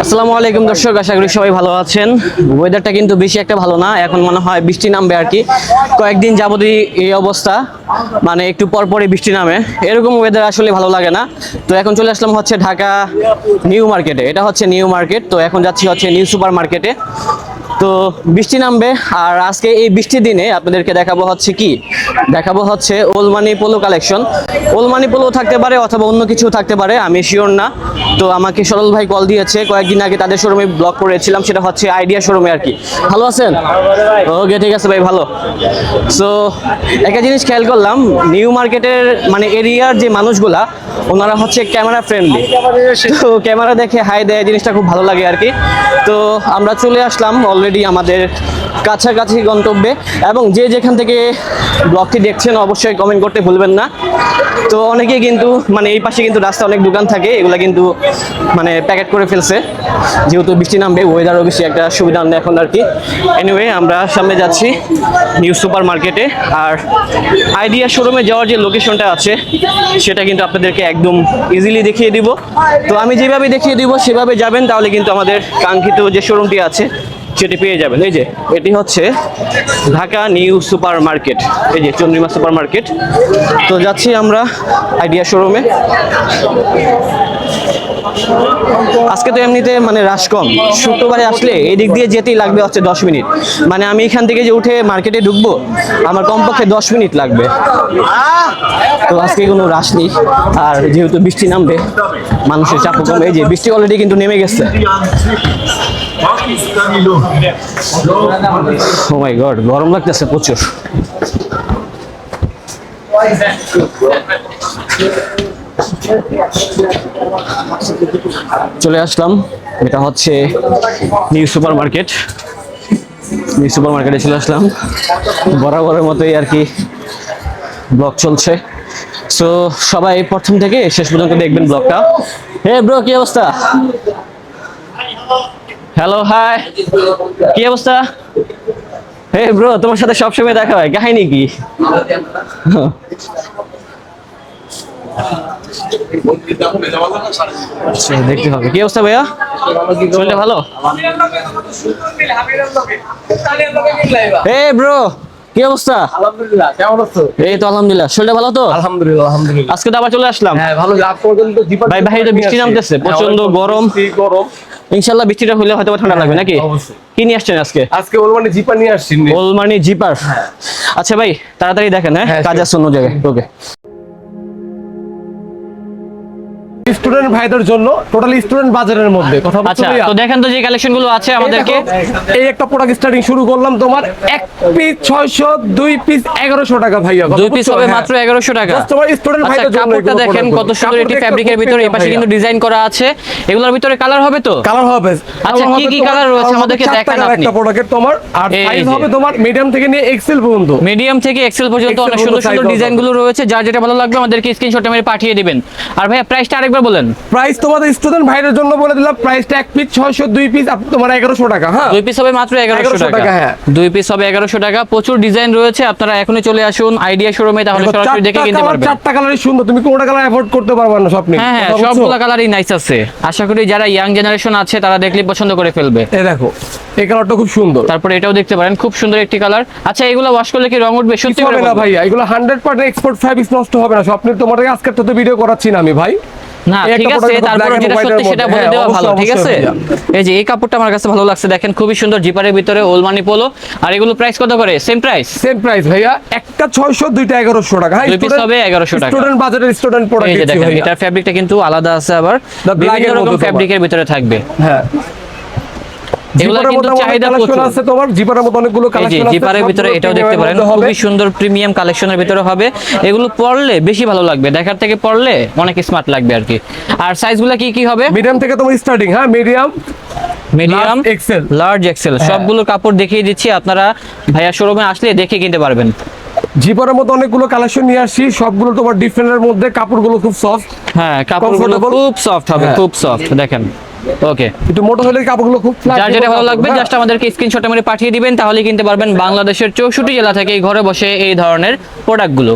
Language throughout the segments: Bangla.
আসসালামু আলাইকুম দর্শক, আশা করি সবাই ভালো আছেন। ওয়েদারটা কিন্তু বেশি একটা ভালো না, এখন মনে হয় বৃষ্টি নামবে আর কি। কয়েকদিন যাবতই এই অবস্থা মানে একটু পর পরে বৃষ্টি নামে। এরকম ওয়েদার আসলে ভালো লাগে না। তো এখন চলে আসলাম হচ্ছে ঢাকা নিউ মার্কেটে। এটা হচ্ছে নিউ মার্কেট, তো এখন যাচ্ছি হচ্ছে নিউ সুপার মার্কেটে। তো বৃষ্টি নামবে, আর আজকে এই বৃষ্টির দিনে আপনাদেরকে দেখাবো হচ্ছে কি? দেখাবো হচ্ছে ওলমানি পোলো কালেকশন। ওলমানি পোলো থাকতে পারে অথবা অন্য কিছু থাকতে পারে, আমি শিওর না। তো আমাকে সরল ভাই কল দিয়েছে, কয়েকদিন আগে তাদের শোরুমে ব্লগ করেছিলাম, সেটা হচ্ছে আইডিয়া শোরুমে আর কি। ভালো আছেন? ওকে, ঠিক আছে ভাই, ভালো। সো একটা জিনিস খেয়াল করলাম নিউ মার্কেটের মানে এরিয়ার যে মানুষগুলা, ওনারা হচ্ছে ক্যামেরা ফ্রেন্ডলি তো ক্যামেরা দেখে, হাই দেয়, জিনিসটা খুব ভালো লাগে আর কি। তো আমরা চলে আসলাম অলরেডি আমাদের কাছাকাছি গন্তব্যে এবং যে যেখান থেকে ব্লগটি দেখছেন অবশ্যই কমেন্ট করতে ভুলবেন না। তো অনেকেই কিন্তু মানে এই পাশে কিন্তু রাস্তা অনেক দোকান থাকে, এগুলো কিন্তু মানে প্যাকেট করে ফেলছে। যেহেতু বৃষ্টি নামবে ওয়েদারও বেশি একটা সুবিধা নেই এখন আর কি। এনিওয়ে আমরা সামনে যাচ্ছি নিউ সুপার মার্কেটে আর আইডিয়া শোরুমে যাওয়ার যে লোকেশনটা আছে, সেটা কিন্তু আপনাদেরকে একদম ইজিলি দেখিয়ে দিব। তো আমি যেভাবে দেখিয়ে দিব, সেভাবে যাবেন, তাহলে কিন্তু আমাদের কাঙ্ক্ষিত যে শোরুমটি আছে সেটি পেয়ে যাবেন। এই যে, এটি হচ্ছে ঢাকা নিউ সুপার মার্কেট এই যে, চন্দ্রিমা সুপার মার্কেট তো যাচ্ছি আমরা আইডিয়া শোরুমে। আজকে তো এমনিতে মানে রাশ কম। শুক্রবারে আসলে এদিক দিয়ে যেতেই লাগবে হচ্ছে দশ মিনিট। মানে আমি এখান থেকে যে উঠে মার্কেটে ঢুকবো, আমার কমপক্ষে দশ মিনিট লাগবে। তো আজকে কোনো রাশ নেই। আর যেহেতু বৃষ্টি নামবে, মানুষের চাপ কমবে এই যে বৃষ্টি অলরেডি কিন্তু নেমে গেছে। ও মাই গড গরম লাগতেছে প্রচুর। চলে আসলাম। এটা হচ্ছে new super market new super মার্কেটে চলে আসলাম। বরাবরের মতোই আর কি ব্লগ চলছে। সো সবাই প্রথম থেকে শেষ পর্যন্ত দেখবেন ব্লগটা হে ব্রো কি অবস্থা? হ্যালো হাই কি অবস্থা? হে ব্রো তোমার সাথে সবসময় দেখা হয়। কাহিনী কি? আচ্ছা, দেখতে হবে। কি অবস্থা ভাইয়া? ভালো? ব্রো কি অবস্থা? আলহামদুলিল্লাহ কেমন আছো? এই তো আলহামদুলিল্লাহ। শরীরটা ভালো তো? আলহামদুলিল্লাহ আলহামদুলিল্লাহ। আজকে তো আবার চলে আসলাম। হ্যাঁ ভালো আপ পর্যন্ত দীপা ভাই, বাইরে বৃষ্টি নামতেছে, প্রচণ্ড গরম। গরম। ইনশাল্লাহ বৃষ্টিটা হলে হয়তো ঠান্ডা লাগবে নাকি? কি নিয়ে আসছেন আজকে? আজকে ওর মানে জিপা নিয়ে আসছি। ওলমানি জিপার। আচ্ছা ভাই তাড়াতাড়ি দেখেন হ্যাঁ? হ্যাঁ, কাজ. আছে অন্য জায়গায়। ওকে স্টুডেন্ট ভাইদের জন্য টোটাল স্টুডেন্ট বাজারের মধ্যে। কথা বলছো আচ্ছা তো দেখেন তো যে কালেকশনগুলো আছে আমাদেরকে। এই একটা প্রোডাক্ট স্টার্টিং শুরু করলাম তোমার এক পিস ছয়শো দুই পিস এগারোশো টাকা ভাইয়া দুই পিস হবে হ্যাঁ। মাত্র এগারোশো টাকা। Just তোমার student আচ্ছা ভাইদের জন্য কাপড়টা দেখেন কত সুন্দর একটি কাপড়টা ফ্যাব্রিকের ভিতরে এই পাশে কিন্তু ডিজাইন করা আছে। এগুলোর ভিতরে কালার হবে তো? কালার হবে। আচ্ছা, কি কি colour রয়েছে? আমাদেরকে দেখান আপনি। একটা প্রোডাক্টের তোমার আর সাইজ হবে তোমার মিডিয়াম থেকে নিয়ে এক্সেল পর্যন্ত। মিডিয়াম থেকে এক্সেল পর্যন্ত অনেক সুন্দর সুন্দর ডিজাইনগুলো রয়েছে। যার যেটা ভালো লাগবে আমাদেরকে স্ক্রিনশট মেরে পাঠিয়ে দিবেন। আর ভাইয়া প্রাইসটা আরেকবার বলেন। প্রাইস তোমাদের স্টুডেন্ট ভাইদের জন্য বলে দিলাম প্রাইসটা এক পিস ছয়শো দুই পিস তোমার এগারোশো টাকা হ্যাঁ? দুই পিস হবে মাত্র 1100 টাকা। হ্যাঁ। দুই পিস হবে এগারোশো টাকা। প্রচুর ডিজাইন রয়েছে আপনারা এখনই চলে আসুন আইডিয়া শোরুমে তাহলে সরাসরি দেখে কিনতে পারবেন। চারটা কালারই সুন্দর। তুমি কোনটা কালার অ্যাফোর্ড করতে পারবে না হ্যাঁ হ্যাঁ সবগুলো কালারই নাইস আছে। আশা করি যারা ইয়াং জেনারেশন আছে তারা দেখলে পছন্দ করে ফেলবে। এই দেখো এই কালারটা খুব সুন্দর। তারপরে এটাও দেখতে পারেন খুব সুন্দর একটি কালার আচ্ছা এগুলো ওয়াশ করলে কি রং উঠবে? সত্যি করে না? ভাইয়া এগুলো হান্ড্রেড পার্সেন্ট এক্সপোর্ট ফ্যাব্রিক্স নষ্ট হবে না। স্বপ্নের তোমার আজকে তো ভিডিও করাচ্ছি না আমি ভাই। না এই ঠিক আছে তারপরে যেটা সত্যি সেটা বলে হ্যাঁ, দেওয়া ভালো ঠিক আছে? এই যে এই কাপড়টা আমার কাছে ভালো লাগছে দেখেন খুবই সুন্দর জিপারের ভিতরে ওলমানি পোলো। আর এগুলো প্রাইস কত করে? সেম প্রাইস সেম প্রাইস ভাইয়া। একটা ছয়শো দুইটা এগারোশো টাকা। হ্যাঁ দুই piece হবে 1100 টাকা। স্টুডেন্ট বাজারের স্টুডেন্ট এই যে দেখেন এটার ফ্যাব্রিকটা কিন্তু আলাদা আছে আবার। The বিভিন্ন এর রকম ফ্যাব্রিকের ভিতরে থাকবে। হ্যাঁ। এগুলো বেশি ভালো লাগবে দেখার থেকে অনেক স্মার্ট লাগবে আর কি। আর কি কি হবে? মিডিয়াম থেকে তোমার স্টার্টিং হ্যাঁ medium medium Large large XL হ্যাঁ। সবগুলো কাপড় দেখিয়ে দিচ্ছি আপনারা ভাইয়া শোরুমে আসলে দেখে কিনতে পারবেন। জিপারের মধ্যে অনেকগুলো কালেকশন নিয়ে আসছি সবগুলো তোমার ডিফারেন্টের মধ্যে কাপড়গুলো খুব সফট হ্যাঁ কাপড়গুলো? খুব সফট হবে হ্যাঁ। খুব সফট দেখেন। ওকে একটু মোটরসাইকেলের কাপড়গুলো খুব যার যেটা ভালো লাগবে হ্যাঁ। জাস্ট আমাদেরকে স্ক্রিনশট মেরে পাঠিয়ে দিবেন তাহলে কিনতে পারবেন বাংলাদেশের চৌষট্টি জেলা থেকে ঘরে বসে এই ধরনের প্রোডাক্টগুলো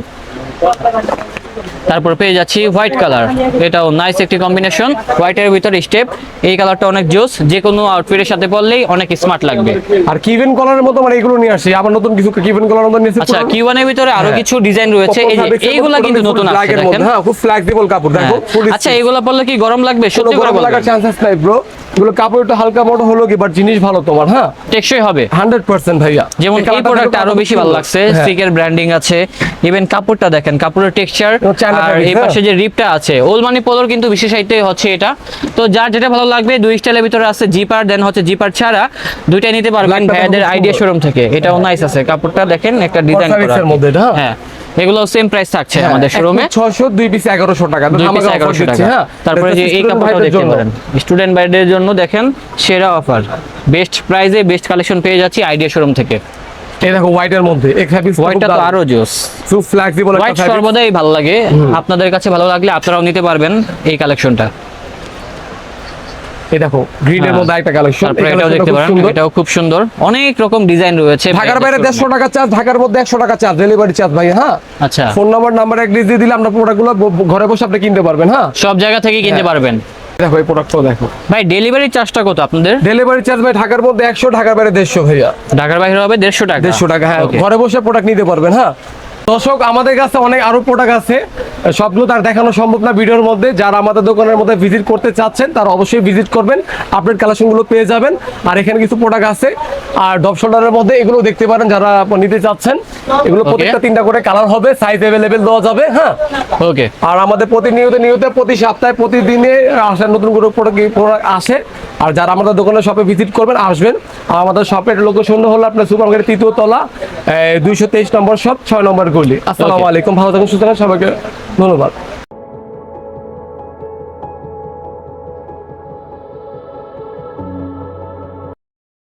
তারপর পেয়ে যাচ্ছি হোয়াইট কালার। এটাও নাইস একটি কম্বিনেশন হোয়াইটের ভিতরে স্টেপ এই কালারটা অনেক জোস যে কোনো আউটফিটের সাথে পরলেই অনেক স্মার্ট লাগবে। আর কিভেন কলারের মতো মানে এগুলো নিয়ে আসি আবার নতুন কিছু কিভেন কলারের মতো নিয়ে এসেছি। আচ্ছা পুরো- এর ভিতরে আরও হ্যাঁ। কিছু ডিজাইন রয়েছে এই যে এইগুলা কিন্তু নতুন আসছে দেখেন। হ্যাঁ খুব ফ্লেক্সিবল কাপড় দেখো হ্যাঁ। আচ্ছা। এগুলা পরলে কি গরম লাগবে? সত্যি করে গরম লাগার চান্সেস নাই ব্রো এগুলো কাপড় একটু হালকা মোটা হলো কি বাট জিনিস ভালো তোমার হ্যাঁ। টেকসই হবে। হান্ড্রেড পার্সেন্ট ভাইয়া। যেমন এই প্রোডাক্টটা আরও বেশি ভালো লাগছে। স্টিকের ব্র্যান্ডিং আছে। ইভেন কাপড়টা দেখেন কাপড়ের টেক্সচার আর এই হ্যাঁ। পাশে যে রিপটা আছে ওলমানি পোলোর কিন্তু হচ্ছে এটা। তো যার যেটা ভালো লাগবে দুই স্টাইলের ভিতরে আছে জিপার দেন হচ্ছে জিপার ছাড়া দুইটাই নিতে পারবেন ভাইয়াদের আইডিয়া শোরুম থেকে। এটাও নাইস আছে। কাপড়টা দেখেন একটা ডিজাইন করা মধ্যে এটা, হ্যাঁ। এগুলো সেম প্রাইস থাকছে হ্যাঁ, আমাদের শোরুমে 600 দুই পিস 1100 টাকা। দুই পিস আমাকে offer এগারোশো দিচ্ছি, টাকা। হ্যাঁ। তারপরে যে এই কাপড়টাও দেখতে। পারেন। স্টুডেন্ট ভাইদের জন্য দেখেন সেরা অফার বেস্ট প্রাইসে বেস্ট কালেকশন পেয়ে যাচ্ছি আইডিয়া শোরুম থেকে। এই দেখো হোয়াইট এর মধ্যে এই ফ্যাব্রিক্স হোয়াইটটা তো আরও জোস খুব ফ্লেক্সিবল একটা সর্বদাই ভালো লাগে। আপনাদের কাছে ভালো লাগলে আপনারাও নিতে পারবেন এই কালেকশনটা এই দেখো গ্রিন হ্যাঁ। মধ্যে একটা কালেকশন এটাও দেখতে পারেন এটাও খুব সুন্দর। অনেক রকম ডিজাইন রয়েছে। ঢাকার বাইরে দেড়শো টাকা চার্জ ঢাকার মধ্যে একশো টাকা চার্জ ডেলিভারি চার্জ ভাই হ্যাঁ? আচ্ছা। ফোন নাম্বার নাম্বার এক দিয়ে দিলে আমরা প্রোডাক্টগুলো ঘরে বসে আপনি কিনতে পারবেন হ্যাঁ? সব জায়গা থেকে কিনতে হ্যাঁ। পারবেন। দেখো এই প্রোডাক্টটাও দেখো। ভাই ডেলিভারি চার্জটা কত আপনাদের? ডেলিভারি চার্জ ভাই ঢাকার মধ্যে একশো ঢাকার বাইরে দেড়শো ভাইয়া। ঢাকার বাইরে হবে দেড়শো টাকা? দেড়শো টাকা হ্যাঁ। ঘরে বসে প্রোডাক্ট নিতে পারবেন হ্যাঁ। দর্শক আমাদের কাছে অনেক আরও প্রোডাক্ট আছে। সবগুলো তার দেখানো সম্ভব না ভিডিওর মধ্যে। যারা আমাদের দোকানের মধ্যে ভিজিট করতে চাচ্ছেন তারা অবশ্যই ভিজিট করবেন। আপডেট কালেকশনগুলো পেয়ে যাবেন। আর এখানে কিছু প্রোডাক্ট আছে। আর ডব শোল্ডারের মধ্যে এগুলো দেখতে পারেন যারা নিতে চাচ্ছেন। এগুলো প্রত্যেকটা তিনটা করে কালার হবে সাইজ অ্যাভেলেবেল দেওয়া যাবে হ্যাঁ? ওকে আর আমাদের প্রতিনিয়ত নিয়ত প্রতি সপ্তাহে প্রতিদিনে আসে নতুন করে প্রোডাক্ট প্রোডাক্ট আসে। আর যারা আমাদের দোকানের শপে ভিজিট করবেন আসবেন। আর আমাদের শপের লোকেশন হলো আপনার সুপার মার্কেটের তৃতীয় তলা। দুইশো তেইশ নম্বর সব ছয় নম্বর গলি। আসসালামু আলাইকুম ভালো থাকুন সুস্থ থাকুন সবাইকে ধন্যবাদ।